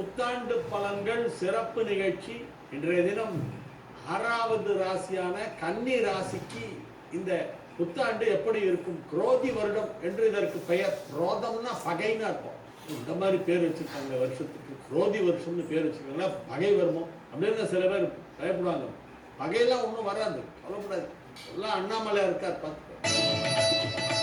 புத்தாண்டு பலன்கள் சிறப்பு நிகழ்ச்சி. இன்றைய தினம் ஆறாவது ராசியான கன்னி ராசிக்கு இந்த புத்தாண்டு எப்படி இருக்கும்? குரோதி வருடம் என்று இதற்கு பெயர். குரோதம்னா பகைன்னு அர்த்தம். இந்த மாதிரி பேர் வச்சுருக்காங்க வருஷத்துக்கு. குரோதி வருஷம்னு பேர் வச்சிருக்காங்க பகை வருமோ? அப்படின்னு சில பேர் பயப்படுவாங்க. பகையெல்லாம் ஒன்றும் வராது. கவலைப்படாது எல்லாம் அண்ணாமலையாக இருக்கார் பார்த்து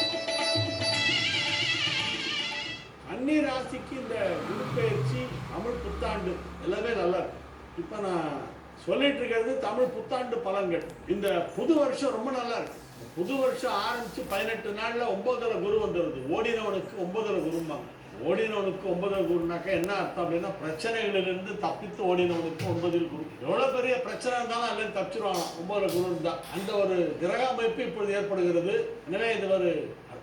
கன்னி ராசிக்கு இந்த குரு பயிற்சி தமிழ் புத்தாண்டு எல்லாமே நல்லா இருக்கு. இப்போ நான் சொல்லிட்டு இருக்கிறது தமிழ் புத்தாண்டு பலன்கள். இந்த புது வருஷம் ரொம்ப நல்லா இருக்கு. புது வருஷம் ஆரம்பிச்சு பதினெட்டு நாளில் ஒன்பதுல குரு வந்துடுது ஓடினவனுக்கு ஒன்பதுல குரும்பாங்க. ஓடினவனுக்கு ஒன்பதரை குருனாக்கா என்ன அர்த்தம் அப்படின்னா பிரச்சனைகளிலிருந்து தப்பித்து ஓடினவனுக்கு ஒன்பதில் குரு. எவ்வளோ பெரிய பிரச்சனை இருந்தாலும் அதுலேருந்து தப்பிச்சிருவாங்க ஒன்பதரை குரு தான். அந்த ஒரு கிரக அமைப்பு இப்பொழுது ஏற்படுகிறது. எனவே இது ஒரு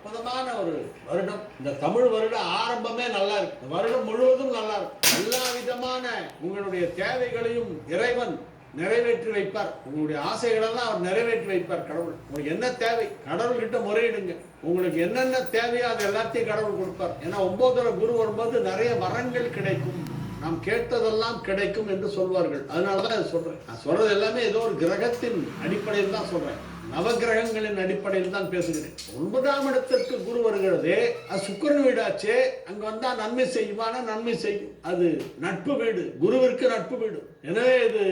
அற்புதமான ஒரு வருடம். இந்த தமிழ் வருடம் ஆரம்பமே நல்லா இருக்கும். இந்த வருடம் முழுவதும் நல்லா இருக்கும். எல்லா விதமான உங்களுடைய தேவைகளையும் இறைவன் நிறைவேற்றி வைப்பார். உங்களுடைய ஆசைகளெல்லாம் அவர் நிறைவேற்றி வைப்பார் கடவுள். உங்களுக்கு என்ன தேவை? கடவுள்கிட்ட முறையிடுங்க. உங்களுக்கு என்னென்ன தேவையோ அது எல்லாத்தையும் கடவுள் கொடுப்பார். ஏன்னா ஒன்பதுல குரு வரும்போது நிறைய வரங்கள் கிடைக்கும். நாம் கேட்டதெல்லாம் கிடைக்கும் என்று சொல்வார்கள். அதனால தான் சொல்றேன். நான் சொல்றது எல்லாமே ஏதோ ஒரு கிரகத்தின் அடிப்படையில் தான் சொல்றேன். நவகிரகங்களின் அடிப்படையில் தான் பேசுகிறேன். ஒன்பதாம் இடத்திற்கு குரு வருகிறது. அது சுக்கரன் வீடாச்சே. அங்க வந்தா நன்மை செய்வான நன்மை செய்யும். அது நட்பு வீடு. குருவிற்கு நட்பு வீடு. எனவே இது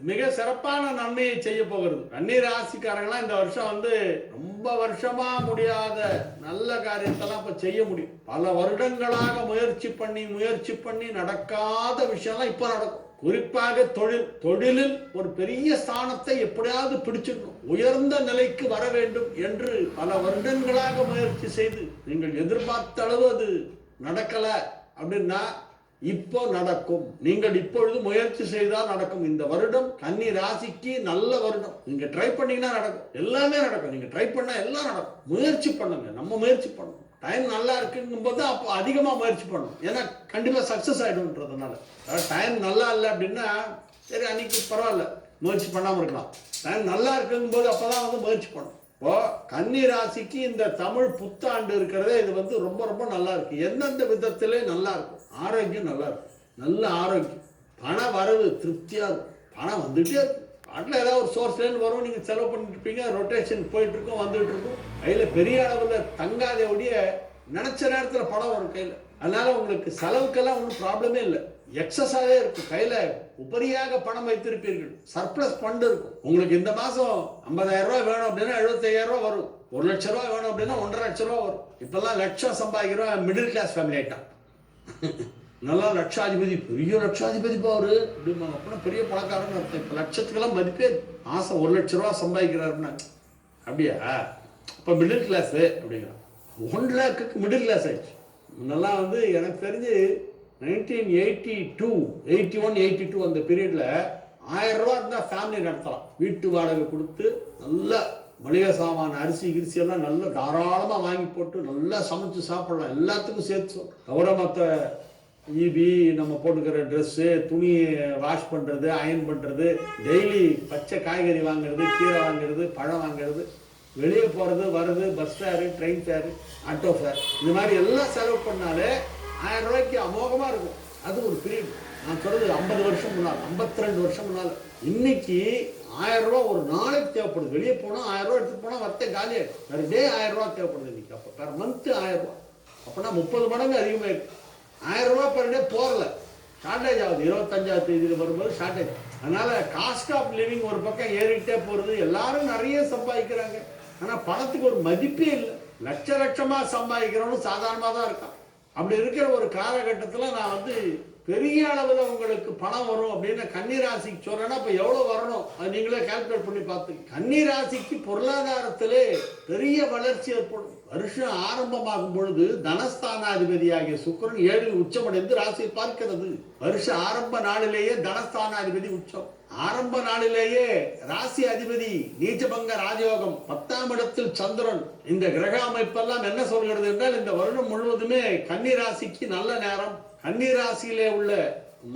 மிக சிறப்பான நன்மையை செய்ய போகிறது. கண்ணீர் ராசிக்காரங்களாம் இந்த வருஷம் வந்து ரொம்ப வருஷமா முடியாத நல்ல காரியத்தெல்லாம் இப்ப செய்ய முடியும். பல வருடங்களாக முயற்சி பண்ணி முயற்சி பண்ணி நடக்காத விஷயம்லாம் இப்ப நடக்கும். குறிப்பாக தொழில் தொழிலில் ஒரு பெரிய ஸ்தானத்தை எப்படியாவது பிடிச்சிடணும் உயர்ந்த நிலைக்கு வர வேண்டும் என்று பல வருடங்களாக முயற்சி செய்து நீங்கள் எதிர்பார்த்த அளவு அது நடக்கல அப்படின்னா இப்போ நடக்கும். நீங்கள் இப்பொழுது முயற்சி செய்தால் நடக்கும். இந்த வருடம் கன்னி ராசிக்கு நல்ல வருடம். நீங்க ட்ரை பண்ணீங்கன்னா நடக்கும். எல்லாமே நடக்கும். நீங்க ட்ரை பண்ணா எல்லாம் நடக்கும். முயற்சி பண்ணுங்க. நம்ம முயற்சி பண்ணணும் டைம் நல்லா இருக்குங்கும் போது அப்போ அதிகமாக முயற்சி பண்ணணும் ஏன்னா கண்டிப்பாக சக்ஸஸ் ஆகிடும்ன்றதுனால அதாவது டைம் நல்லா இல்லை அப்படின்னா சரி அன்னைக்கு பரவாயில்ல. முயற்சி பண்ணாமல் இருக்கலாம். டைம் நல்லா இருக்குங்கும் போது அப்போ தான் வந்து முயற்சி பண்ணணும் இப்போ கன்னி ராசிக்கு இந்த தமிழ் புத்தாண்டு இருக்கிறதே இது வந்து ரொம்ப ரொம்ப நல்லா இருக்கு. எந்தெந்த விதத்திலே நல்லா இருக்கும்? ஆரோக்கியம் நல்லா இருக்கும். நல்ல ஆரோக்கியம். பண வரவு திருப்தியாக இருக்கும். பணம் வந்துட்டே இருக்கும் பாட்டில் ஏதாவது ஒரு சோர்ஸ்லேருந்து வரும். நீங்கள் செலவு பண்ணிட்டுருப்பீங்க ரொட்டேஷன் போயிட்டு வந்துகிட்ருக்கும் கையில் பெரிய அளவில் தங்காத ஒழிய நினச்ச நேரத்தில் பணம் வரும் கையில். அதனால் உங்களுக்கு செலவுக்கெல்லாம் ஒன்றும் ப்ராப்ளமே இல்லை. எக்ஸஸாகவே இருக்கும். கையில் உபரியாக பணம் வைத்திருப்பீர்கள். சர்ப்ளஸ் ஃபண்ட் இருக்கும். உங்களுக்கு இந்த மாதம் ஐம்பதாயிரம் ரூபா வேணும் அப்படின்னா எழுபத்தையாயிரம் ரூபா வரும். ஒரு லட்ச ரூபா வேணும் அப்படின்னா ஒன்றரை லட்ச ரூபா வரும். இப்பெல்லாம் லட்சம் சம்பாதிக்கிறோம் மிடில் கிளாஸ் ஃபேமிலி ஆயிட்டான். நல்லா லட்சாதிபதி பெரிய லட்சாதிபதி பாரு. அப்படிம்பாங்க. அப்படின்னா பெரிய பணக்காரன்னு அர்த்தம். இப்போ லட்சத்துக்கெல்லாம் மதிப்பே மாதம் ஒரு லட்ச ரூபா சம்பாதிக்கிறாருன்னா அப்படியா? இப்போ மிடில் கிளாஸு அப்படிங்கிறான். ஒன் லேக்குக்கு மிடில் கிளாஸ் ஆயிடுச்சு. முன்னெல்லாம் வந்து எனக்கு தெரிஞ்சு nineteen eighty two eighty one eighty two அந்த பீரியடில் ஆயிரம் ரூபா இருந்தால் ஃபேமிலி நடத்தலாம். வீட்டு வாடகை கொடுத்து நல்லா மளிகை சாமான அரிசி கிரிசி எல்லாம் நல்லா தாராளமாக வாங்கி போட்டு நல்லா சமைச்சு சாப்பிடலாம். எல்லாத்துக்கும் சேர்த்து சொல். தவிர மற்ற ஈபி நம்ம போட்டுக்கிற ட்ரெஸ்ஸு துணி வாஷ் பண்ணுறது அயன் பண்ணுறது டெய்லி பச்சை காய்கறி வாங்குறது கீரை வாங்குறது பழம் வாங்குறது வெளியே போகிறது வருது bus fare train fare auto fare இந்த மாதிரி எல்லாம் செலவு பண்ணாலே ஆயிரம் ரூபாய்க்கு அமோகமாக இருக்கும். அது ஒரு பீரியட் நான் சொல்றது ஐம்பது வருஷம் முன்னால் 52 வருஷம் முன்னால். இன்னைக்கு ஆயிரம் ரூபா ஒரு நாளைக்கு தேவைப்படுது. வெளியே போனால் ஆயிரம் ரூபா எடுத்துட்டு போனால் வர்த்தே காலியாயிடும் பெர் டே ஆயிரம் ரூபா தேவைப்படுது இன்னைக்கு. அப்போ பெர் மந்த்து ஆயிரம் ரூபா அப்போனா முப்பது மடங்கு அதிகமாக இருக்கு ஆயிரம் ரூபா பெர் டே போகல. ஷார்ட்டேஜ் ஆகுது. இருபத்தஞ்சாவது தேதியில் வரும்போது ஷார்ட்டேஜ் அதனால காஸ்ட் ஆஃப் லிவிங் ஒரு பக்கம் ஏறிக்கிட்டே போகிறது எல்லாரும் நிறைய சம்பாதிக்கிறாங்க. ஆனால் பணத்துக்கு ஒரு மதிப்பே இல்லை. லட்ச லட்சமாக சம்பாதிக்கிறவனும் சாதாரணமாக தான் இருக்கான். அப்படி இருக்கிற ஒரு காலகட்டத்தில் நான் வந்து பெரிய அளவில் உங்களுக்கு பணம் வரும் அப்படின்னு கன்னிராசிக்கு சொல்கிறேன்னா இப்போ எவ்வளோ வரணும்? அது நீங்களே கால்குலேட் பண்ணி பார்த்து கன்னிராசிக்கு பொருளாதாரத்திலே பெரிய வளர்ச்சி ஏற்படும். வருஷம் ஆரம்பமாகும் பொழுது தனஸ்தானாதிபதியாகிய சுக்கரன் ஏழில் உச்சமடைந்து ராசியை பார்க்கிறது. வருஷ ஆரம்ப நாளிலேயே தனஸ்தானாதிபதி உச்சம். ஆரம்ப நாளிலேயே ராசி அதிபதி நீச்சபங்க ராஜயோகம். பத்தாம் இடத்தில் சந்திரன். இந்த கிரக அமைப்பெல்லாம் என்ன சொல்கிறது என்றால் இந்த வருடம் முழுவதுமே கன்னி ராசிக்கு நல்ல நேரம். கன்னிராசியிலே உள்ள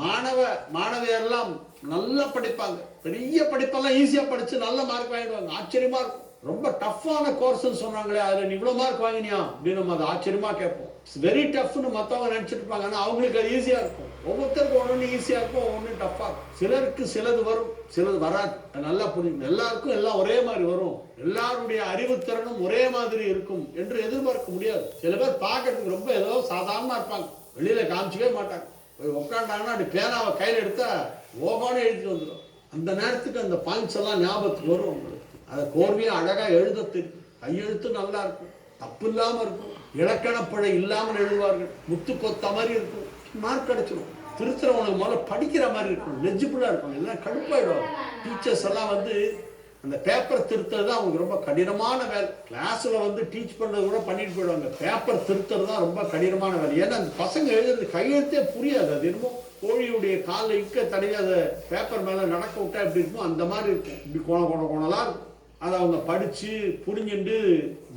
மாணவ மாணவியெல்லாம் நல்லா படிப்பாங்க. பெரிய படிப்பெல்லாம் ஈஸியாக படித்து நல்ல மார்க் வாங்கிடுவாங்க. ஆச்சரியமா இருக்கும். ரொம்ப டஃப்பான கோர்ஸ்ன்னு சொன்னாங்களே அதில் நீ இவ்வளோ மார்க் வாங்கினியா? அப்படின்னு நம்ம அதை ஆச்சரியமாக கேட்போம். வெரி டஃப்னு மற்றவங்க நினச்சிட்டு இருப்பாங்க. ஆனால் அவங்களுக்கு அது ஈஸியாக இருக்கும். ஒவ்வொருத்தருக்கும் ஒன்று ஈஸியாக இருக்கும் ஒன்று டஃப்பாக இருக்கும். சிலருக்கு சிலது வரும் சிலது வராது. அது நல்லா புரியும். எல்லாருக்கும் எல்லாம் ஒரே மாதிரி வரும். எல்லாருடைய அறிவுத்திறனும் ஒரே மாதிரி இருக்கும் என்று எதிர்பார்க்க முடியாது. சில பேர் பார்க்கறதுக்கு ரொம்ப ஏதோ சாதாரணமாக இருப்பாங்க. வெளியில காமிச்சிக்கவே மாட்டாங்க. போய் உட்காண்டாங்கன்னா அப்படி பேனாவை கையில் எடுத்தா ஓகோன்னு எழுதிட்டு வந்துடும் அந்த நேரத்துக்கு அந்த பாயிண்ட்ஸ் எல்லாம் ஞாபகத்துக்கு வரும் உங்களுக்கு. அதை கோர்வையாக அழகாக எழுத தெரியும் கையெழுத்து நல்லா இருக்கும். தப்பு இல்லாமல் இருக்கும். இலக்கணப்பழை இல்லாமல் எழுதுவார்கள். முத்து கொத்த மாதிரி இருக்கும். மார்க் கிடைச்சிடும் திருத்துறவனுக்கு முதல்ல படிக்கிற மாதிரி இருக்கும். லெஜிபிளா இருக்கும். எல்லாம் கடுப்பாயிடும். டீச்சர்ஸ் எல்லாம் வந்து அந்த பேப்பர் திருத்தல் தான் அவங்களுக்கு ரொம்ப கடினமான வேலை. கிளாஸில் வந்து டீச் பண்ணுறது கூட பண்ணிட்டு போயிடுவாங்க. பேப்பர் திருத்தறது தான் ரொம்ப கடினமான வேலை. ஏன்னா அந்த பசங்க எழுதுறது கையெழுத்தே புரியாது. அது என்னமோ கோழியுடைய காலில் இக்க தடவி அதை பேப்பர் மேலே நடக்க விட்டா எப்படி இருக்கும் அந்த மாதிரி இருக்கும். இப்படி கோண கோண கோணலாம் இருக்கும். அதை அவங்க படித்து புரிஞ்சுண்டு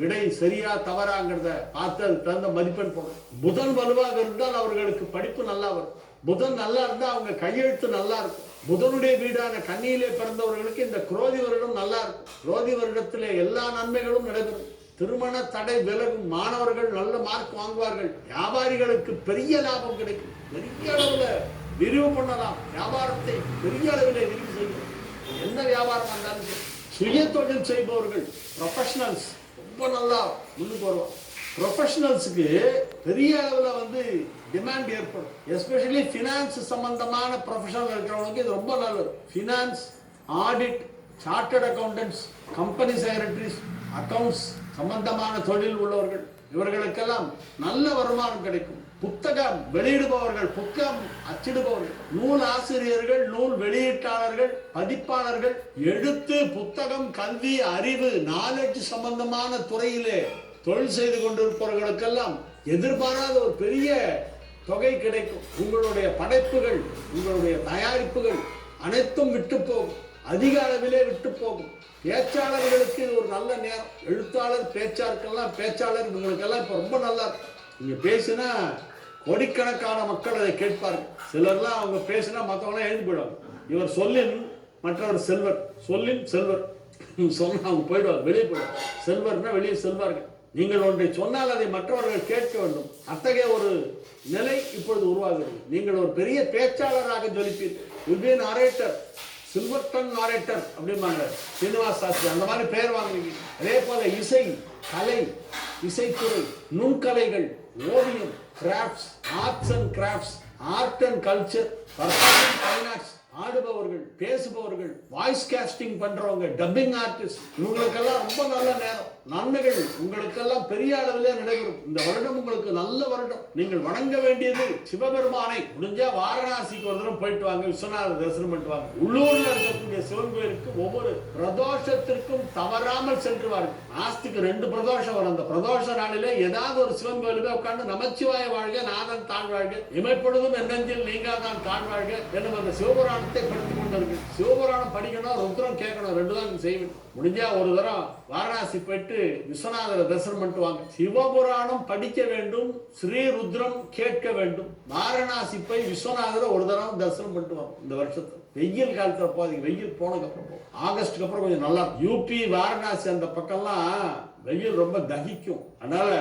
விடை சரியா தவறாங்கிறத பார்த்து அதுக்கு தகுந்த மதிப்பெண் போடணும். புதன் வலுவாக இருந்தால் அவர்களுக்கு படிப்பு நல்லா வரும். புதன் நல்லா இருந்தா அவங்க கையெழுத்து நல்லா இருக்கும். புதனுடைய வீடான கன்னியிலே பிறந்தவர்களுக்கு இந்த குரோதி வருடம் நல்லா இருக்கும். குரோதி வருடத்திலே எல்லா நன்மைகளும் நடைபெறும். திருமண தடை விலகும் மாணவர்கள் நல்ல மார்க் வாங்குவார்கள். வியாபாரிகளுக்கு பெரிய லாபம் கிடைக்கும். பெரிய அளவில் விரிவு பண்ணலாம். வியாபாரத்தை பெரிய அளவில் விரிவு செய்யணும். என்ன வியாபாரம் இருந்தாலும் சுய தொழில் செய்பவர்கள் ப்ரொஃபஷனல்ஸ் ரொம்ப நல்லா முன்னுக்கு வருவாங்க. ப்ரொஃபஷனல்ஸுக்கு பெரிய அளவில் வந்து டிமாண்ட் ஏற்படும். எஸ்பெஷலி ஃபினான்ஸ் சம்பந்தமான ப்ரொஃபஷனல் இருக்கிறவங்களுக்கு இது ரொம்ப நல்லது. Finance audit chartered accountants company secretaries accounts சம்பந்தமான தொழில் உள்ளவர்கள் இவர்களுக்கெல்லாம் நல்ல வருமானம் கிடைக்கும். புத்தகம் வெளியிடுபவர்கள் புத்தகம் அச்சிடுபவர்கள் நூல் ஆசிரியர்கள் நூல் வெளியீட்டாளர்கள் பதிப்பாளர்கள் எழுத்து புத்தகம் கல்வி அறிவு நாலேஜ் சம்பந்தமான துறையிலே தொழில் செய்து கொண்டிருப்பவர்களுக்கெல்லாம் எதிர்பாராத ஒரு பெரிய தொகை கிடைக்கும். உங்களுடைய படைப்புகள் உங்களுடைய தயாரிப்புகள் அனைத்தும் விட்டு போகும். அதிக அளவிலே விட்டு போகும். பேச்சாளர்களுக்கு இது ஒரு நல்ல நேரம். எழுத்தாளர் பேச்சாளர்கள்லாம் பேச்சாளர் இவங்களுக்கெல்லாம் இப்போ ரொம்ப நல்லா இருக்கும். நீங்கள் பேசினா கோடிக்கணக்கான மக்கள் அதை கேட்பார்கள். சிலர்லாம் அவங்க பேசினா மற்றவங்களாம் எழுந்து போயிடுவாங்க. இவர் சொல்லின் மற்றவர் செல்வர். சொல்லின் செல்வர். சொன்னால் அவங்க போயிடுவார் வெளியே போயிடுவார் செல்வர்னா வெளியே செல்வார்கள். நீங்கள் ஒன்றை சொன்னால் அதை மற்றவர்கள் கேட்க வேண்டும். அத்தகைய ஒரு நிலை இப்பொழுது உருவாகிறது. நீங்கள் ஒரு பெரிய பேச்சாளராக ஜொலிப்பீர்கள் வில் பி narrator சில்வர்டன் நாரேட்டர் அப்படிம்பாங்க. சீனிவாஸ் சாஸ்திரி அந்த மாதிரி பெயர் வாங்குவீங்க அதே போல இசை கலை இசைத்துறை நுண்கலைகள் ஓவியம் crafts arts and crafts art and culture performing ஆடுபவர்கள் பேசுபவர்கள் வாய்ஸ் கேஸ்டிங் பண்றவங்க டப்பிங் ஆர்டிஸ்ட் இவங்களுக்கெல்லாம் ரொம்ப நல்ல நேரம். நன்மைகள் உங்களுக்கெல்லாம் பெரிய அளவிலே நடைபெறும். இந்த வருடம் உங்களுக்கு நல்ல வருடம். நீங்கள் வணங்க வேண்டியது சிவபெருமானை. முடிஞ்சா வாரணாசிக்கு ஒரு தரம் போயிட்டு வாங்க. விஸ்வநாதர் தரிசனம் பண்ணிட்டு வாங்க. உள்ளூர்ல இருக்கக்கூடிய சிவன் கோயிலுக்கு ஒவ்வொரு பிரதோஷத்திற்கும் தவறாமல் சென்று வாருங்கள் ரெண்டு பிரதோஷம் வரும். அந்த பிரதோஷ நாளிலே ஏதாவது ஒரு சிவன் கோயிலுக்கு உட்கார்ந்து நமச்சிவாய வாழ்க நாதன் தான் வாழ்க. இமைப்பொழுதும் என்னெஞ்சில் நீங்காதான் தான் வாழ்க என்னும் அந்த சிவபுராணத்தை படித்துக் கொண்டிருக்கு சிவபுராணம் படிக்கணும் ருத்ரம் கேட்கணும். ரெண்டு தான் செய்வேன். முடிஞ்சா ஒரு தரம் வாரணாசி போயிட்டு விஸ்வநாதரை தரிசனம் பண்ணிட்டு வாங்க சிவபுராணம் படிக்க வேண்டும் ஸ்ரீ ருத்ரம் கேட்க வேண்டும். வாரணாசி போய் விஸ்வநாதரை ஒரு தரம் தரிசனம் பண்ணிட்டு வாங்க இந்த வருஷத்துல. வெயில் காலத்தில் போகாதீங்க. வெயில் போனதுக்கப்புறம் போகும் ஆகஸ்டுக்கு அப்புறம் கொஞ்சம் நல்லா யூபி வாரணாசி அந்த பக்கம்லாம் வெயில் ரொம்ப தகிக்கும். அதனால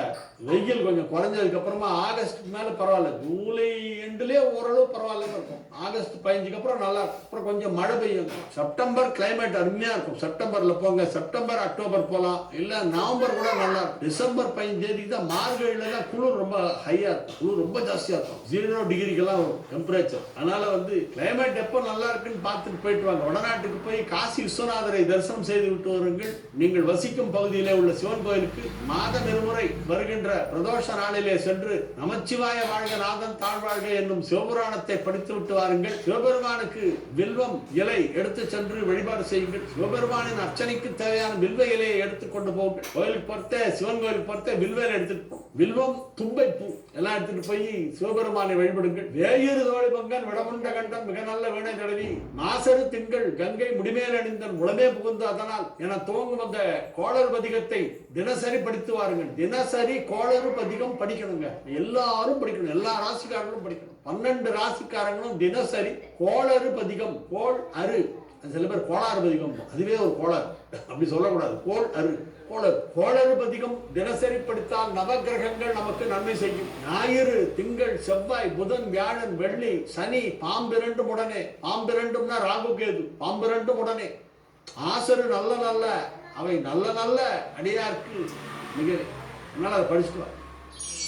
வெயில் கொஞ்சம் குறைஞ்சதுக்கு அப்புறமா மேலே மேல பரவாயில்ல. ஜூலை எண்டுலயே ஓரளவு பரவாயில்ல இருக்கும். ஆகஸ்ட் பதினஞ்சுக்கு அப்புறம் நல்லா இருக்கும். அப்புறம் கொஞ்சம் மழை பெய்யும். செப்டம்பர் கிளைமேட் அருமையா இருக்கும். செப்டம்பர்ல போங்க. செப்டம்பர் அக்டோபர் போகலாம் இல்ல நவம்பர் கூட நல்லா இருக்கும். டிசம்பர் பதினஞ்சு தேதிக்கு தான் மார்கழியில தான் குளிர் ரொம்ப ஹையா இருக்கும். குளிர் ரொம்ப ஜாஸ்தியா இருக்கும். ஜீரோ டிகிரிக்கெல்லாம் வரும் டெம்பரேச்சர் அதனால வந்து கிளைமேட் எப்போ நல்லா இருக்குன்னு பார்த்துட்டு போயிட்டு வாங்க. வடநாட்டுக்கு போய் காசி விஸ்வநாதரை தரிசனம் செய்து விட்டு வருங்கள். நீங்கள் வசிக்கும் பகுதியிலே உள்ள சிவன் கோயிலுக்கு மாத நிறுமுறை வருகின்ற பிரதோஷ நாளிலே சென்று நமச்சிவாய வாழ்க நாதன் தாழ்வாழ்க என்னும் சிவபுராணத்தை படித்து விட்டு வாருங்கள். சிவபெருமானுக்கு வில்வம் இலை எடுத்து சென்று வழிபாடு செய்யுங்கள். சிவபெருமானின் அர்ச்சனைக்கு தேவையான வில்வ இலையை எடுத்து கொண்டு போங்கள். கோயிலுக்கு பொறுத்த சிவன் கோயிலுக்கு பொறுத்த வில்வ எடுத்துட்டு போங்க வில்வம் தும்பை பூ எல்லாம் எடுத்துட்டு போய் சிவபெருமானை வழிபடுங்கள். வேயிறு தோழி பங்கன் விடமுண்ட கண்டம் மிக நல்ல வீணை தடவி மாசரு திங்கள் கங்கை முடிமேல் அணிந்தன் உளமே புகுந்து அதனால் என துவங்கும் அந்த கோளர் பதிகத்தை தினசரி படித்து வாருங்கள் தினசரி கோளறு பதிகம் படிக்கணுங்க. எல்லாரும் படிக்கணும். எல்லா ராசிக்காரங்களும் படிக்கணும். பன்னெண்டு ராசிக்காரங்களும் தினசரி கோளறு பதிகம் கோள் அரு சில பேர் கோளாறு பதிகம். அதுவே ஒரு கோளாறு. அப்படி சொல்லக்கூடாது. கோள் அரு கோளறு. கோளறு பதிகம் தினசரி படித்தால் நவக்கிரகங்கள் நமக்கு நன்மை செய்யும். ஞாயிறு திங்கள் செவ்வாய் புதன் வியாழன் வெள்ளி சனி பாம்பிரண்டும் உடனே. பாம்பிரண்டும்னா ராகு கேது. பாம்பிரண்டும் உடனே. ஆசரு நல்ல நல்ல அவை நல்ல நல்ல அடியார்க்கு மிக அதனால அதை படிச்சுட்டு